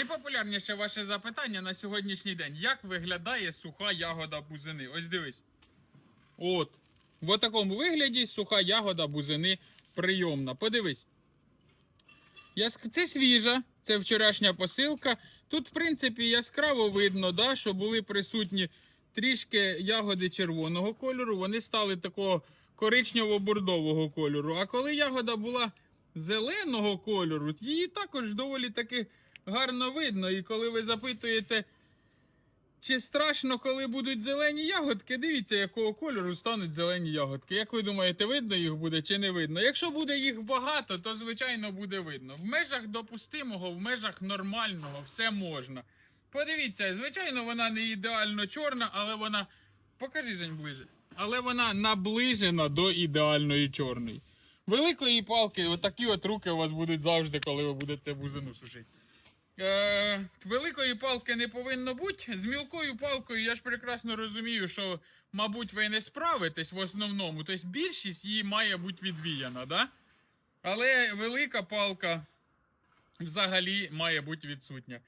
найпопулярніше ваше запитання на сьогоднішній день. Як виглядає суха ягода бузини? Ось дивись. От. В такому вигляді суха ягода бузини прийомна. Подивись. Це свіжа, це вчорашня посилка. Тут, в принципі, яскраво видно, да, що були присутні трішки ягоди червоного кольору, вони стали такого коричнево-бордового кольору. А коли ягода була зеленого кольору, її також доволі таки гарно видно. І коли ви запитуєте, чи страшно, коли будуть зелені ягодки, дивіться, якого кольору стануть зелені ягодки. Як ви думаєте, видно їх буде чи не видно? Якщо буде їх багато, то звичайно буде видно. В межах допустимого, в межах нормального все можна. Подивіться, звичайно, вона не ідеально чорна, але вона. Покажи Жень ближе. Але вона наближена до ідеальної чорної. Великої палки, отакі от руки у вас будуть завжди, коли ви будете бузину сушити. Е, великої палки не повинно бути. З мілкою палкою я ж прекрасно розумію, що, мабуть, ви не справитесь в основному. Тобто більшість її має бути відвіяна, да? Але велика палка взагалі має бути відсутня.